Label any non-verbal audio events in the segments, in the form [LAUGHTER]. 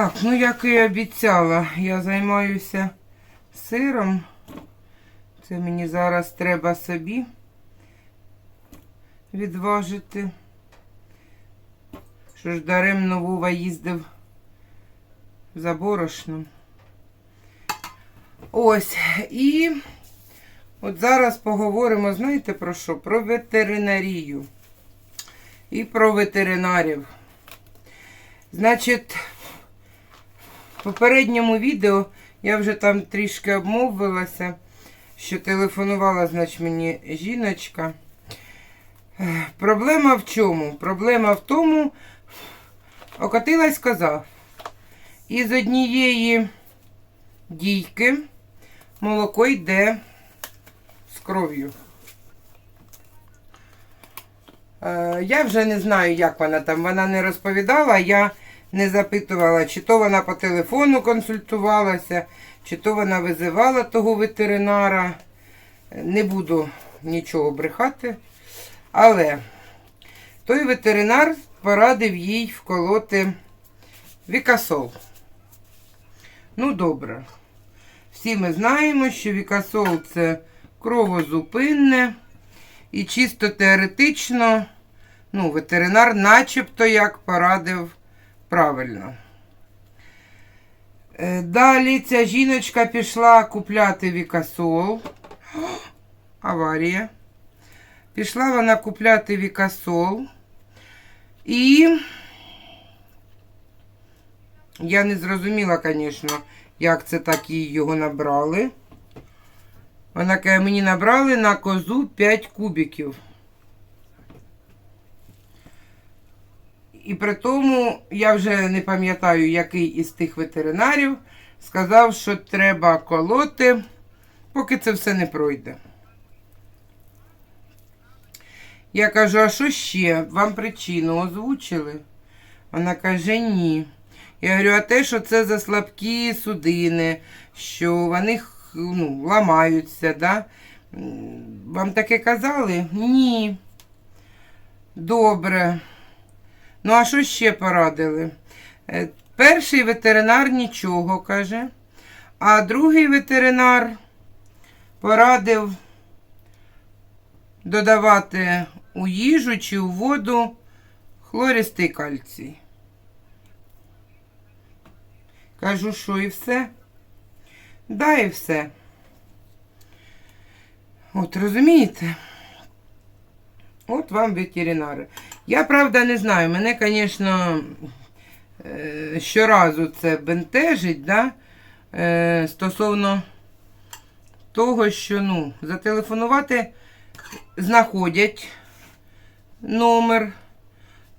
Так, ну як і обіцяла, я займаюся сиром. Це мені зараз треба собі відважити. Що ж даремно Вова їздив за борошном. Ось. І от зараз поговоримо, знаєте про що? Про ветеринарію. І про ветеринарів. Значить, в попередньому відео я вже там трішки обмовилася, що телефонувала, значить, мені жіночка. Проблема в чому? Проблема в тому, окотилась коза. Із однієї дійки молоко йде з кров'ю. Е, Я вже не знаю, як вона там. Вона не розповідала, я не запитувала, чи то вона по телефону консультувалася, чи то вона визивала того ветеринара. Не буду нічого брехати. Але той ветеринар порадив їй вколоти вікасол. Ну, добре. Всі ми знаємо, що вікасол це кровозупинне. І чисто теоретично, ну, ветеринар начебто як порадив правильно. Е, Далі ця жіночка пішла купляти вікасол. [GASPS] Аварія. Пішла вона купляти вікасол. І я не зрозуміла, звісно, як це так їй його набрали. Вона каже, мені набрали на козу 5 кубиків. І при тому, я вже не пам'ятаю, який із тих ветеринарів сказав, що треба колоти, поки це все не пройде. Я кажу, а що ще? Вам причину озвучили? Вона каже, ні. Я говорю, а те, що це за слабкі судини, що вони ну, ламаються, да? Вам таке казали? Ні. Добре. Ну, а що ще порадили? Е, Перший ветеринар нічого каже, а другий ветеринар порадив додавати у їжу чи у воду хлористий кальцій. Кажу, що і все. Да, і все. От розумієте? От вам ветеринари. Я правда не знаю. Мене, звісно, е, щоразу це бентежить, да? е, стосовно того, що ну, зателефонувати знаходять номер.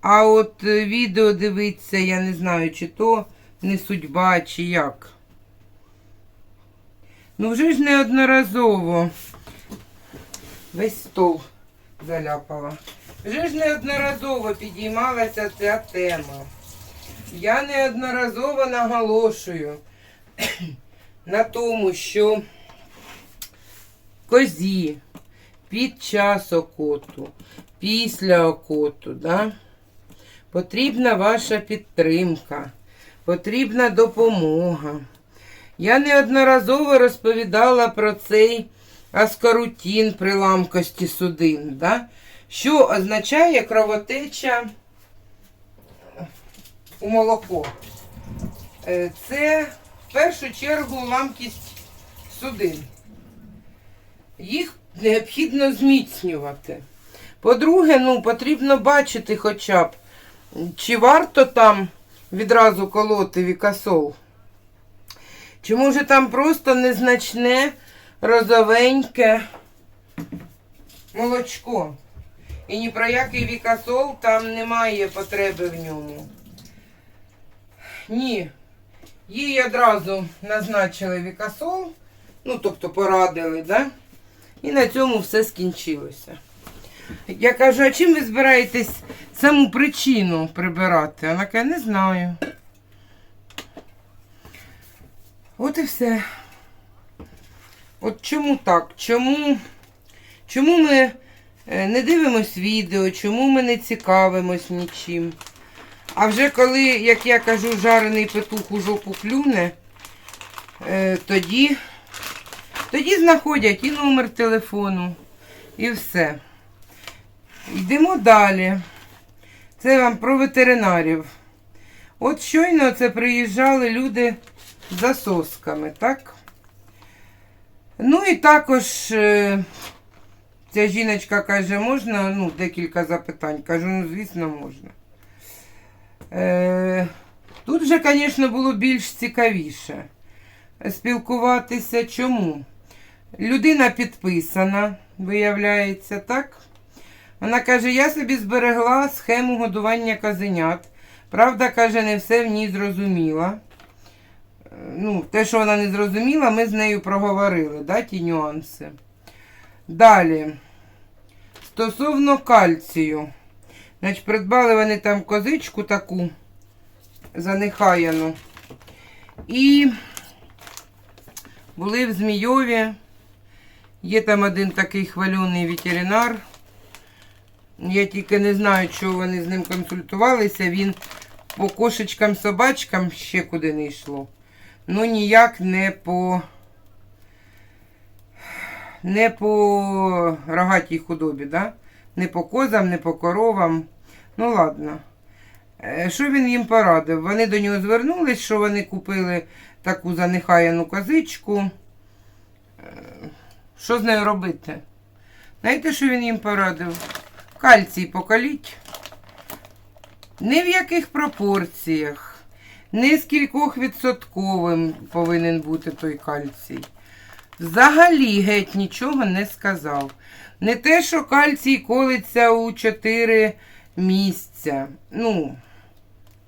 А от е, відео дивиться, я не знаю, чи то не судьба, чи як. Ну вже ж неодноразово весь стол заляпала. Вже ж неодноразово підіймалася ця тема. Я неодноразово наголошую на тому, що козі під час окоту, після окоту, да, потрібна ваша підтримка, потрібна допомога. Я неодноразово розповідала про цей аскорутін при ламкості судин, да? що означає кровотеча у молоко. Е, Це в першу чергу ламкість судин. Їх необхідно зміцнювати. По-друге, ну, потрібно бачити хоча б, чи варто там відразу колоти вікасол. Чи може там просто незначне розовеньке молочко. І ні про який вікасол там немає потреби в ньому. Ні. Їй одразу назначили вікасол, ну, тобто порадили, да? І на цьому все скінчилося. Я кажу, а чим ви збираєтесь саму причину прибирати? Вона каже, не знаю. От і все. От чому так? Чому, чому ми е, не дивимось відео, чому ми не цікавимось нічим? А вже коли, як я кажу, жарений петух у жопу клюне, е, тоді, тоді знаходять і номер телефону, і все. Йдемо далі. Це вам про ветеринарів. От щойно це приїжджали люди за сосками, так? Ну і також е, ця жіночка каже, можна ну, декілька запитань. Кажу, ну, звісно, можна. Е, тут вже, звісно, було більш цікавіше спілкуватися. Чому? Людина підписана, виявляється, так? Вона каже, я собі зберегла схему годування казенят. Правда, каже, не все в ній зрозуміла. Е, Ну, те, що вона не зрозуміла, ми з нею проговорили, да, ті нюанси. Далі. Стосовно кальцію. Значить, придбали вони там козичку таку занехаяну. І були в Змійові. Є там один такий хвалений ветеринар. Я тільки не знаю, чого вони з ним консультувалися. Він по кошечкам, собачкам ще куди не йшло. Ну, ніяк не по не по рогатій худобі, да? Не по козам, не по коровам. Ну, ладно. Е, Що він їм порадив? Вони до нього звернулись, що вони купили таку занехаяну козичку. Е, Що з нею робити? Знаєте, що він їм порадив? Кальцій покаліть. Ні в яких пропорціях, ні з кількох відсотковим повинен бути той кальцій. Взагалі геть нічого не сказав. Не те, що кальцій колиться у 4 місця. Ну,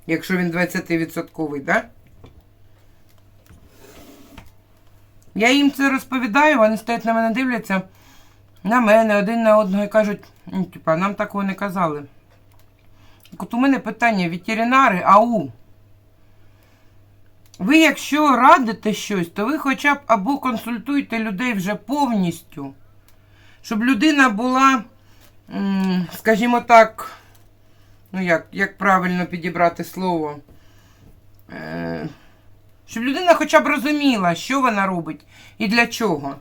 якщо він 20-відсотковий, так? Да? Я їм це розповідаю, вони стоять на мене дивляться на мене один на одного і кажуть, ну, типа, нам такого не казали. От у мене питання, ветеринари, ау. Ви, якщо радите щось, то ви хоча б або консультуйте людей вже повністю, щоб людина була, скажімо так, ну як, як правильно підібрати слово, е, щоб людина хоча б розуміла, що вона робить і для чого.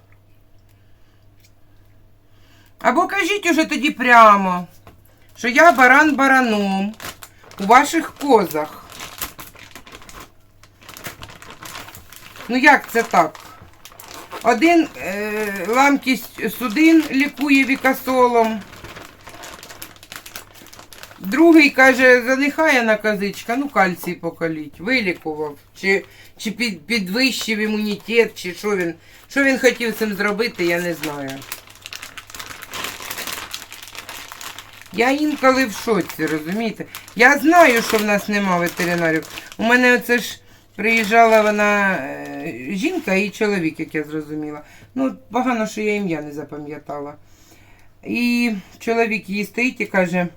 Або кажіть уже тоді прямо, що я баран бараном у ваших козах. Ну як це так? Один е, ламкість судин лікує вікасолом. Другий каже, занехає на козичка, ну кальцій покаліть, вилікував. Чи, чи під, підвищив імунітет, чи що він, що він хотів цим зробити, я не знаю. Я інколи в шоці, розумієте? Я знаю, що в нас нема ветеринарів. У мене оце ж приїжджала вона е, жінка і чоловік, як я зрозуміла. Ну, погано, що я ім'я не запам'ятала. І чоловік її стоїть і каже.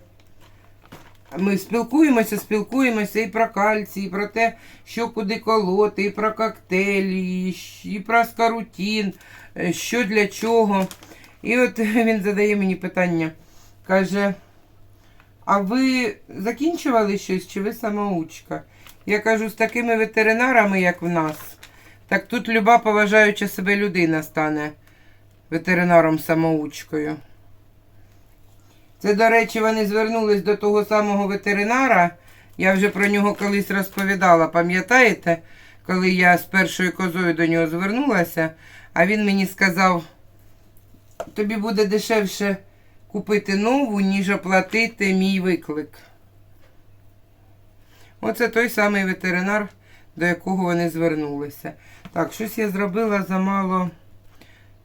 Ми спілкуємося, спілкуємося і про кальцій, і про те, що куди колоти, і про коктейлі, і про скарутін, е, що для чого. І от [LAUGHS] він задає мені питання. Каже, а ви закінчували щось, чи ви самоучка? Я кажу, з такими ветеринарами, як в нас, так тут люба поважаюча себе людина стане ветеринаром-самоучкою. Це, до речі, вони звернулись до того самого ветеринара. Я вже про нього колись розповідала, пам'ятаєте, коли я з першою козою до нього звернулася, а він мені сказав, тобі буде дешевше купити нову, ніж оплатити мій виклик. Оце той самий ветеринар, до якого вони звернулися. Так, щось я зробила замало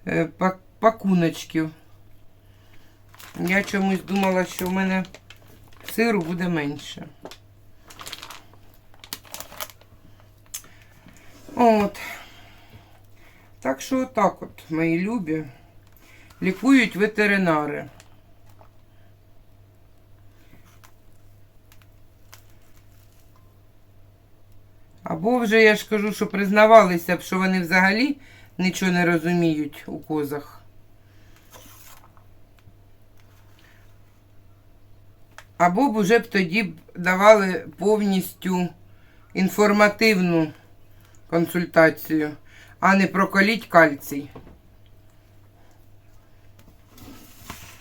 е, пак- пакуночків. Я чомусь думала, що в мене сиру буде менше. От. Так що отак от, мої любі, лікують ветеринари. Або вже я ж кажу, що признавалися б, що вони взагалі нічого не розуміють у козах. Або б уже б тоді б давали повністю інформативну консультацію, а не проколіть кальцій.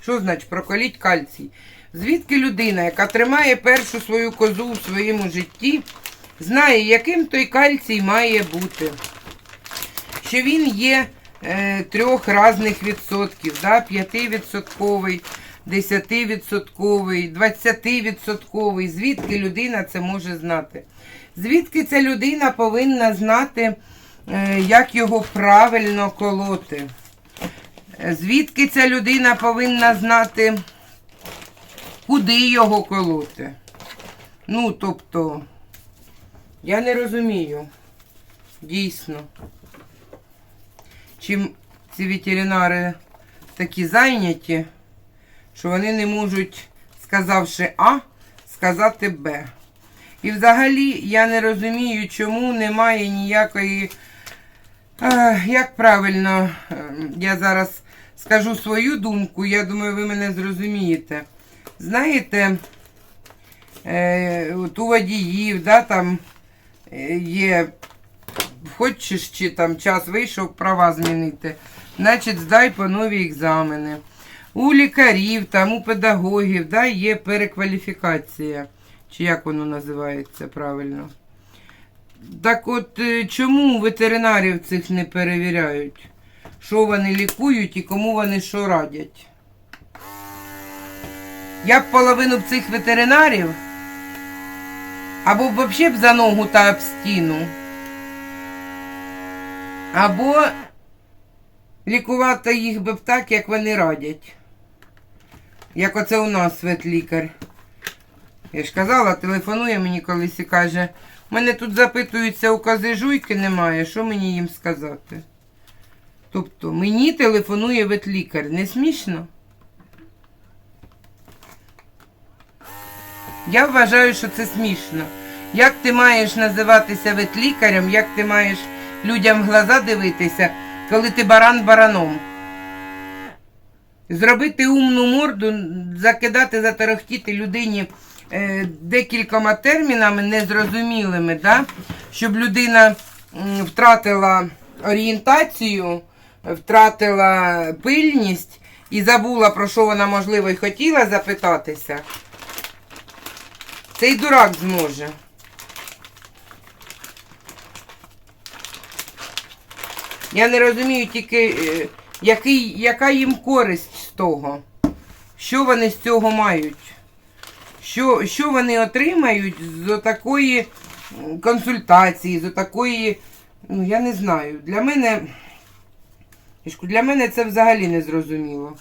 Що значить проколіть кальцій? Звідки людина, яка тримає першу свою козу у своєму житті, знає, яким той кальцій має бути? Що він є е, трьох різних відсотків, да? 5-відсотковий, 10-відсотковий, 20-відсотковий. Звідки людина це може знати? Звідки ця людина повинна знати, е, як його правильно колоти? Звідки ця людина повинна знати, куди його колоти? Ну, тобто, я не розумію. Дійсно. Чим ці ветеринари такі зайняті, що вони не можуть, сказавши А, сказати Б. І взагалі я не розумію, чому немає ніякої. Е, Як правильно, е, я зараз скажу свою думку, я думаю, ви мене зрозумієте. Знаєте, е, от у водіїв, да, там є, хочеш чи там час вийшов, права змінити, значить здай по нові екзамени. У лікарів, там, у педагогів да, є перекваліфікація. Чи як воно називається правильно? Так от е, чому ветеринарів цих не перевіряють? Що вони лікують і кому вони що радять? Я б половину цих ветеринарів або взагалі б за ногу та об стіну. Або лікувати їх би б так, як вони радять. Як оце у нас ветлікар. Я ж казала, телефонує мені колись і каже, мене тут запитуються, у кози жуйки немає, що мені їм сказати? Тобто мені телефонує ветлікар. Не смішно? Я вважаю, що це смішно. Як ти маєш називатися ветлікарем, як ти маєш людям в глаза дивитися, коли ти баран бараном? Зробити умну морду, закидати, заторохтіти людині е, декількома термінами незрозумілими, да? щоб людина м, втратила орієнтацію, втратила пильність і забула, про що вона, можливо, й хотіла запитатися. Цей дурак зможе. Я не розумію тільки, е, який, яка їм користь з того. Що вони з цього мають? Що, що вони отримають з такої консультації, з такої, ну я не знаю. Для мене, для мене це взагалі не зрозуміло.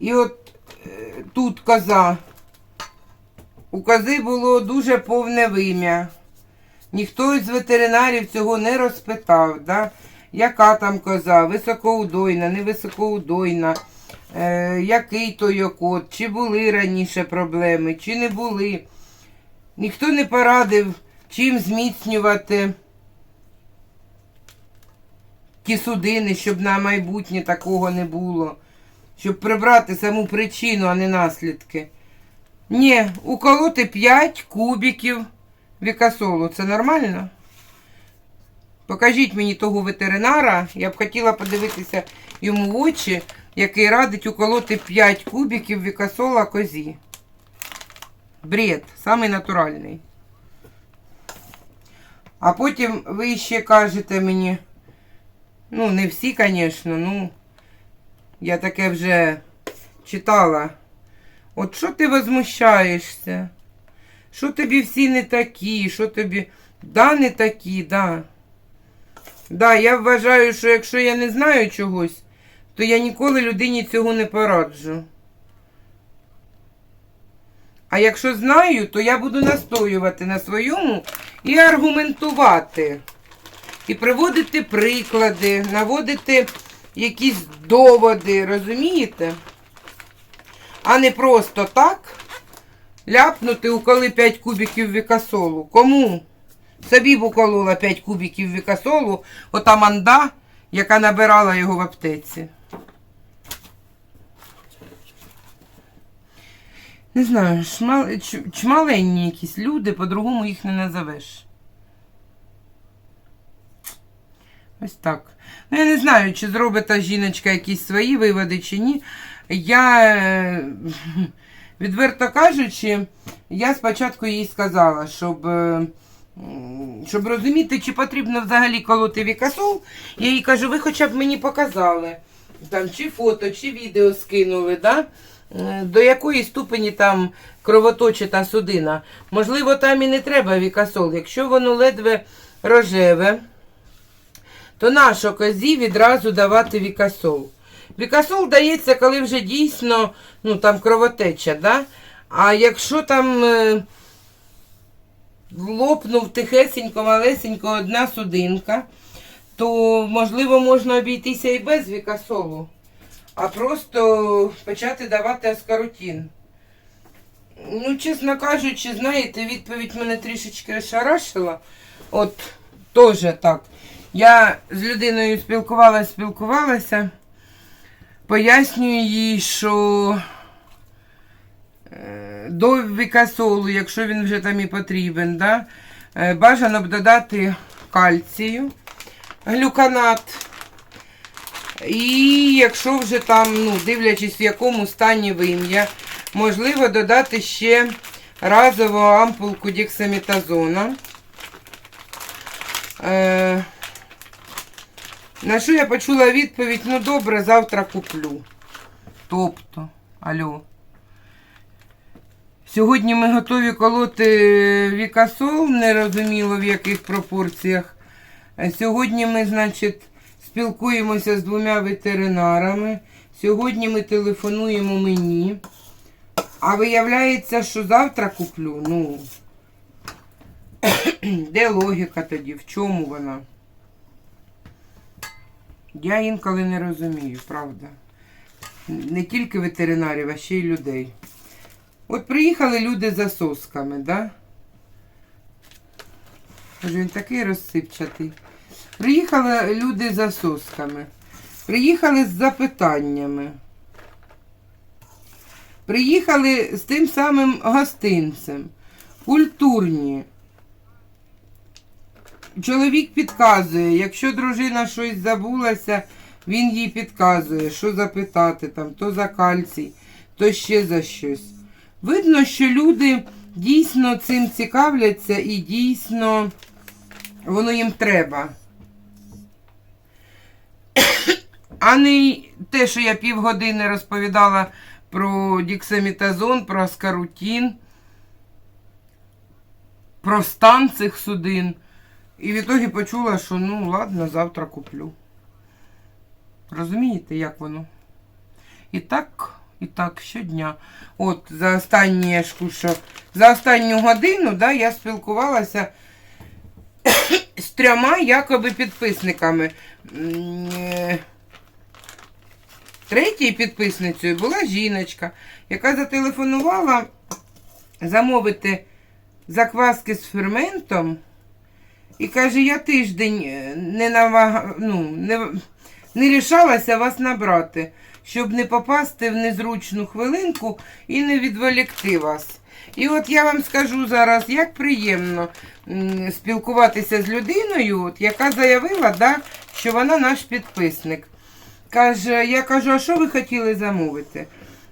І от е, тут коза. У кози було дуже повне вим'я. Ніхто із ветеринарів цього не розпитав, да? яка там коза, високоудойна, невисокоудойна, е, який той окот, чи були раніше проблеми, чи не були. Ніхто не порадив, чим зміцнювати ті судини, щоб на майбутнє такого не було. Щоб прибрати саму причину, а не наслідки. Ні, уколоти 5 кубиків вікасолу. Це нормально? Покажіть мені того ветеринара. Я б хотіла подивитися йому в очі, який радить уколоти 5 кубиків вікасола козі. Бред, самий натуральний. А потім ви ще кажете мені, ну, не всі, звісно, ну, я таке вже читала. От що ти возмущаєшся? Що тобі всі не такі? Що тобі. Да, не такі, да. Да, я вважаю, що якщо я не знаю чогось, то я ніколи людині цього не пораджу. А якщо знаю, то я буду настоювати на своєму і аргументувати. І приводити приклади, наводити якісь доводи, розумієте? А не просто так ляпнути, уколи 5 кубиків вікасолу. Кому? Собі б уколола 5 кубиків вікасолу, ота манда, яка набирала його в аптеці. Не знаю, чмаленні якісь люди, по-другому їх не назовеш. Ось так. Ну, я не знаю, чи зробить та жіночка якісь свої виводи, чи ні. Я, е, [LAUGHS] відверто кажучи, я спочатку їй сказала, щоб, е, щоб розуміти, чи потрібно взагалі колоти вікасол. Я їй кажу, ви хоча б мені показали, там, чи фото, чи відео скинули, да? Е, до якої ступені там кровоточить судина. Можливо, там і не треба вікасол. Якщо воно ледве рожеве, то нащо козі відразу давати вікасол? Вікасол дається, коли вже дійсно ну, там кровотеча, да? а якщо там е, лопнув тихесенько, малесенько одна судинка, то можливо можна обійтися і без вікасолу, а просто почати давати аскаротін. Ну, чесно кажучи, знаєте, відповідь мене трішечки ошарашила. От теж так. Я з людиною спілкувалася, спілкувалася, пояснюю їй, що е, до вікасолу, якщо він вже там і потрібен, да, е, бажано б додати кальцію, глюканат. І якщо вже там, ну, дивлячись, в якому стані вим'я, можливо додати ще разову ампулку дексаметазона. Е, на що я почула відповідь, ну добре, завтра куплю. Тобто, алло. Сьогодні ми готові колоти вікасол, нерозуміло в яких пропорціях. Сьогодні ми, значить, спілкуємося з двома ветеринарами. Сьогодні ми телефонуємо мені. А виявляється, що завтра куплю. Ну, [COUGHS] де логіка тоді? В чому вона? Я інколи не розумію, правда. Не тільки ветеринарів, а ще й людей. От приїхали люди за сосками, да? Боже, він такий розсипчатий. Приїхали люди за сосками. Приїхали з запитаннями. Приїхали з тим самим гостинцем. Культурні. Чоловік підказує, якщо дружина щось забулася, він їй підказує, що запитати, там, то за кальцій, то ще за щось. Видно, що люди дійсно цим цікавляться і дійсно воно їм треба. [COUGHS] А не те, що я півгодини розповідала про діксамітазон, про аскарутін, про стан цих судин. І в ітогі почула, що ну ладно, завтра куплю. Розумієте, як воно? І так, і так, щодня. От за ж кушу, за останню годину да, я спілкувалася [COUGHS] з трьома якоби підписниками. Третьою підписницею була жіночка, яка зателефонувала замовити закваски з ферментом. І каже, я тиждень е, не навага... ну, не, не рішалася вас набрати, щоб не попасти в незручну хвилинку і не відволікти вас. І от я вам скажу зараз, як приємно спілкуватися з людиною, от, яка заявила, да, що вона наш підписник. Каже, я кажу, а що ви хотіли замовити?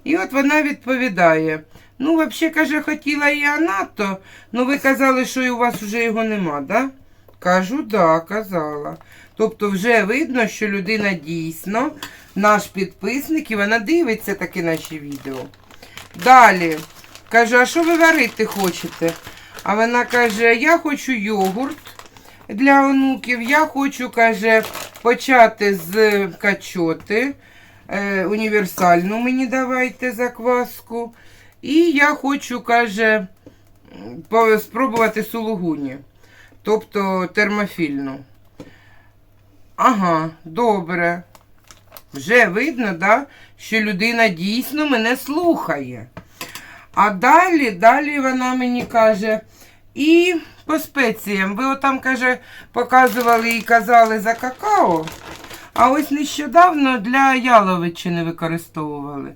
І от вона відповідає: ну, взагалі, каже, хотіла і Анато, ну ви казали, що у вас вже його нема, да? Кажу, да, казала. Тобто вже видно, що людина дійсно наш підписник і вона дивиться таки наші відео. Далі. Кажу, а що ви варити хочете? А вона каже, я хочу йогурт для онуків. Я хочу, каже, почати з качоти. Е, універсальну мені давайте закваску. І я хочу, каже, спробувати сулугуні. Тобто термофільну. Ага, добре. Вже видно, да, що людина дійсно мене слухає. А далі, далі вона мені каже, і по спеціям. Ви отам, каже, показували і казали за какао, а ось нещодавно для яловичини використовували.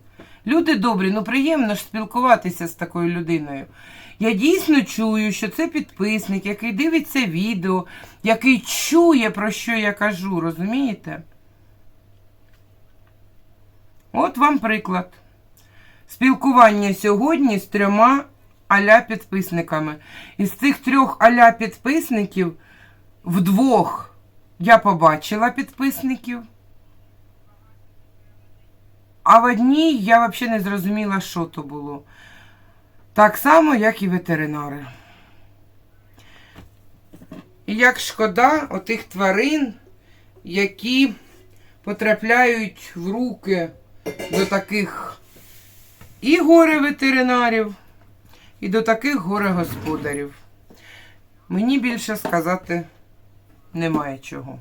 Люди добрі, ну приємно ж спілкуватися з такою людиною. Я дійсно чую, що це підписник, який дивиться відео, який чує, про що я кажу, розумієте? От вам приклад. Спілкування сьогодні з трьома аля підписниками. Із цих трьох аля підписників вдвох я побачила підписників. А в одній я взагалі не зрозуміла, що то було. Так само, як і ветеринари. І як шкода отих тварин, які потрапляють в руки до таких і горе-ветеринарів, і до таких горе-господарів. Мені більше сказати немає чого.